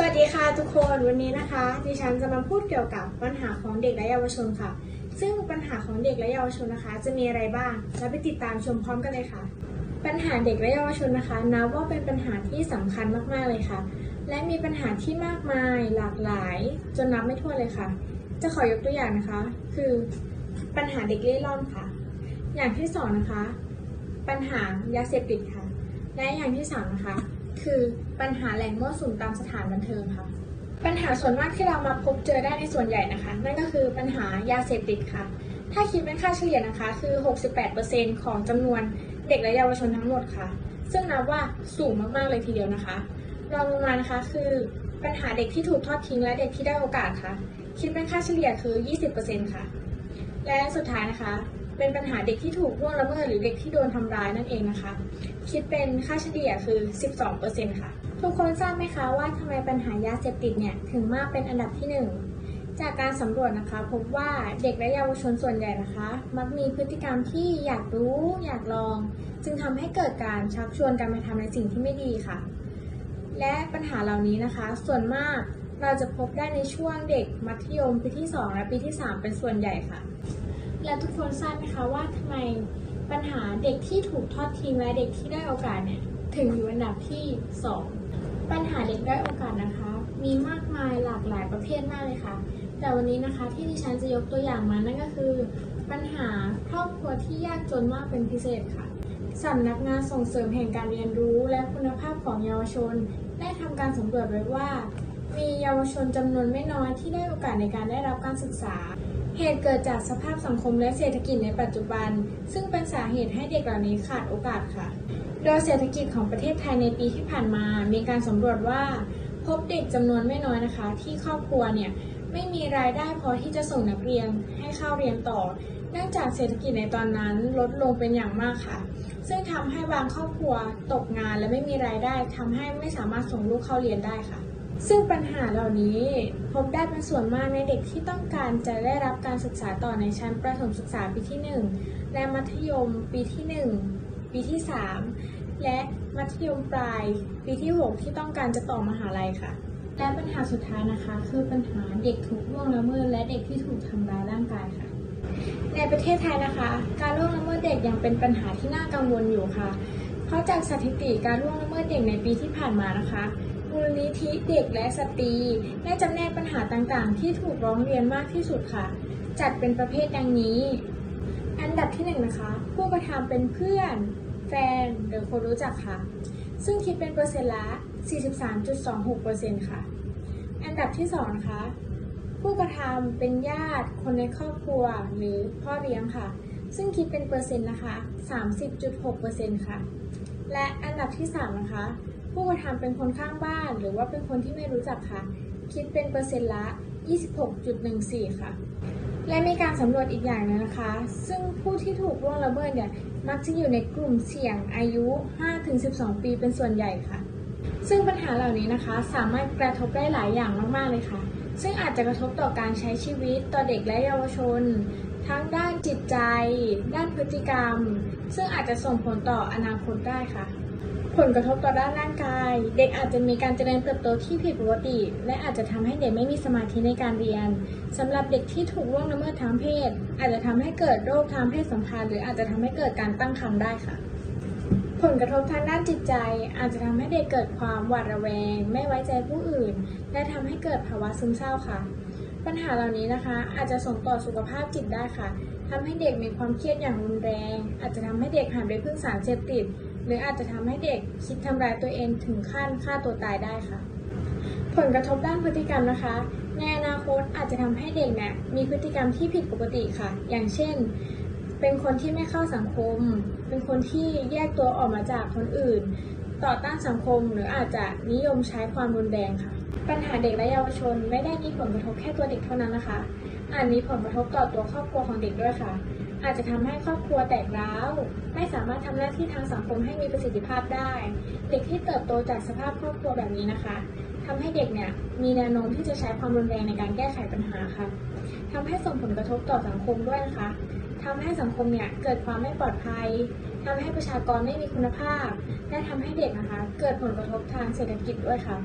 สวัสดีค่ะทุกคนวันนี้นะคะ ดิฉันจะมาพูดเกี่ยวกับปัญหาของเด็กและเยาวชนค่ะ ซึ่งปัญหาของเด็กและเยาวชนนะคะ จะมีอะไรบ้างเราไปติดตามชมพร้อมกันเลยค่ะ ปัญหาเด็กและเยาวชนนะคะนับว่าเป็นปัญหาที่สำคัญมากๆเลยค่ะ และมีปัญหาที่มากมายหลากหลาย จนนับไม่ถ้วนเลยค่ะ จะขอยกตัวอย่างนะคะ คือปัญหาเด็กเล่ร่อนค่ะ อย่างที่สองนะคะ ปัญหายาเสพติดค่ะ และอย่างที่สามนะคะ คือปัญหาแหล่งมั่วสุมตามสถานบันเทิงค่ะ ปัญหาส่วนมากที่เรามาพบเจอได้ในส่วนใหญ่นะคะ นั่นก็คือปัญหายาเสพติดค่ะ ถ้าคิดเป็นค่าเฉลี่ยนะคะคือ 68%ของจำนวนเด็กและเยาวชนทั้งหมดค่ะ ซึ่งนับว่าสูงมากๆเลยทีเดียวนะคะรองลงมานะคะคือปัญหาเด็กที่ถูกทอดทิ้งและเด็กที่ได้โอกาสค่ะ คิดเป็นค่าเฉลี่ยคือ 20%ค่ะ และสุดท้ายนะคะ เป็นปัญหาเด็กที่ถูกล่วงละเมิดหรือเด็กที่โดนทำร้ายนั่นเองนะคะ คิดเป็นค่าเฉลี่ยคือ 12%ค่ะ ทุกคนทราบไหมคะว่าทำไมปัญหายาเสพติดเนี่ยถึงมากเป็นอันดับที่ 1 จากการสำรวจนะคะ พบว่าเด็กและเยาวชนส่วนใหญ่นะคะ มักมีพฤติกรรมที่อยากรู้อยากลอง จึงทำให้เกิดการชักชวนกันไปทำในสิ่งที่ไม่ดีค่ะ และปัญหาเหล่านี้นะคะ ส่วนมากเราจะพบได้ในช่วงเด็กมัธยมปีที่ 2 และปีที่ 3 เป็นส่วนใหญ่ค่ะ และทุกคนทราบไหมคะว่าทำไมปัญหาเด็กที่ถูกทอดทิ้งและเด็กที่ได้โอกาสเนี่ยถึงอยู่อันดับที่ 2 ปัญหาเด็กได้โอกาสนะคะ มีมากมายหลากหลายประเภทมากเลยค่ะ แต่วันนี้นะคะที่ดิฉันจะยกตัวอย่างมานั่นก็คือ ปัญหาครอบครัวที่ยากจนมากเป็นพิเศษค่ะสำนักงานส่งเสริมแห่งการเรียนรู้และคุณภาพของเยาวชน ได้ทำการสำรวจไว้ว่า มีเยาวชนจำนวนไม่น้อยที่ได้โอกาสในการได้รับการศึกษา เหตุเกิดจากสภาพสังคมและเศรษฐกิจในปัจจุบัน ซึ่งเป็นสาเหตุให้เด็กเหล่านี้ขาดโอกาสค่ะ โดยเศรษฐกิจของประเทศไทยในปีที่ผ่านมา มีการสำรวจว่า พบเด็กจำนวนไม่น้อยนะคะ ที่ครอบครัวเนี่ยไม่มีรายได้พอที่จะส่งนักเรียนให้เข้าเรียนต่อ เนื่องจากเศรษฐกิจในตอนนั้นลดลงเป็นอย่างมากค่ะ ซึ่งทำให้บางครอบครัวตกงานและไม่มีรายได้ทำให้ไม่สามารถส่งลูกเข้าเรียนได้ค่ะ ซึ่งปัญหาเหล่านี้พบได้เป็นส่วนมากในเด็กที่ต้องการจะได้รับการศึกษาต่อในชั้นประถมศึกษาปีที่ 1 และมัธยมปีที่ 1 ปีที่ 3 และมัธยมปลายปีที่ 6 ที่ต้องการจะต่อมหาลัยค่ะ และปัญหาสุดท้ายนะคะ คือปัญหาเด็กถูกล่วงละเมิดและเด็กที่ถูกทำร้ายร่างกายค่ะ ในประเทศไทยนะคะ การล่วงละเมิดเด็กยังเป็นปัญหาที่น่ากังวลอยู่ค่ะ เพราะจากสถิติการล่วงละเมิดเด็กในปีที่ผ่านมานะคะ มูลนิธิเด็กและสตรีได้จำแนกปัญหาต่างๆ ที่ถูกร้องเรียนมากที่สุดค่ะ จัดเป็นประเภทดังนี้ อันดับที่หนึ่งนะคะ ผู้กระทำเป็นเพื่อน แฟนหรือคนรู้จักค่ะ ซึ่งคิดเป็นเปอร์เซ็นต์ละ 43.26%ค่ะ อันดับที่สองนะคะ ผู้กระทำเป็นญาติ คนในครอบครัวหรือพ่อเลี้ยงค่ะ ซึ่งคิดเป็นเปอร์เซ็นต์นะคะ 30.6%ค่ะ และอันดับที่3นะคะ ผู้กระทำเป็นคนข้างบ้าน หรือว่าเป็นคนที่ไม่รู้จักค่ะ คิดเป็นเปอร์เซ็นต์ละ 26.14 ค่ะ และมีการสำรวจอีกอย่างหนึงนะคะ ซึ่งผู้ที่ถูกล่วงละเมิดเนี่ยมักจะอยู่ในกลุ่มเสี่ยงอายุ 5-12 ปีเป็นส่วนใหญ่ค่ะ ซึ่งปัญหาเหล่านี้นะคะ สามารถกระทบได้หลายอย่างมากๆเลยค่ะ ซึ่งอาจจะกระทบต่อการใช้ชีวิตต่อเด็กและเยาวชน ทั้งด้านจิตใจ ด้านพฤติกรรม ซึ่งอาจจะส่งผลต่ออนาคตได้ค่ะ ผลกระทบต่อด้านร่างกาย เด็กอาจจะมีการเจริญเติบโตที่ผิดปกติ และอาจจะทำให้เด็กไม่มีสมาธิในการเรียนสำหรับเด็กที่ถูกล่วงละเมิดทางเพศ อาจจะทำให้เกิดโรคทางเพศสัมพันธ์หรืออาจจะทำให้เกิดการตั้งครรภ์ได้ค่ะ ผลกระทบทางด้านจิตใจ อาจจะทำให้เด็กเกิดความหวาดระแวง ไม่ไว้ใจผู้อื่น และทำให้เกิดภาวะซึมเศร้าค่ะ ปัญหาเหล่านี้นะคะ อาจจะส่งต่อสุขภาพจิตได้ค่ะทำให้เด็กมีความเครียดอย่างรุนแรง อาจจะทำให้เด็กหันไปพึ่งสารเสพติด หรืออาจจะทำให้เด็กคิดทำร้ายตัวเองถึงขั้นฆ่าตัวตายได้ค่ะ ผลกระทบด้านพฤติกรรมนะคะ ในอนาคตอาจจะทำให้เด็กเนี่ยมีพฤติกรรมที่ผิดปกติค่ะ อย่างเช่น เป็นคนที่ไม่เข้าสังคม เป็นคนที่แยกตัวออกมาจากคนอื่น ต่อต้านสังคมหรืออาจจะนิยมใช้ความรุนแรงค่ะ ปัญหาเด็กและเยาวชนไม่ได้มีผลกระทบแค่ตัวเด็กเท่านั้นนะคะอาจมีผลกระทบต่อตัวครอบครัวของเด็กด้วยค่ะ อาจจะทำให้ครอบครัวแตกร้าว ไม่สามารถทำหน้าที่ทางสังคมให้มีประสิทธิภาพได้ เด็กที่เติบโตจากสภาพครอบครัวแบบนี้นะคะทำให้เด็กเนี่ยมีแนวโน้มที่จะใช้ความรุนแรงในการแก้ไขปัญหาค่ะทำให้ส่งผลกระทบต่อสังคมด้วยนะคะทำให้สังคมเนี่ยเกิดความไม่ปลอดภัยทำให้ประชากรไม่มีคุณภาพ และทำให้เด็กนะคะ เกิดผลกระทบทางเศรษฐกิจด้วยค่ะ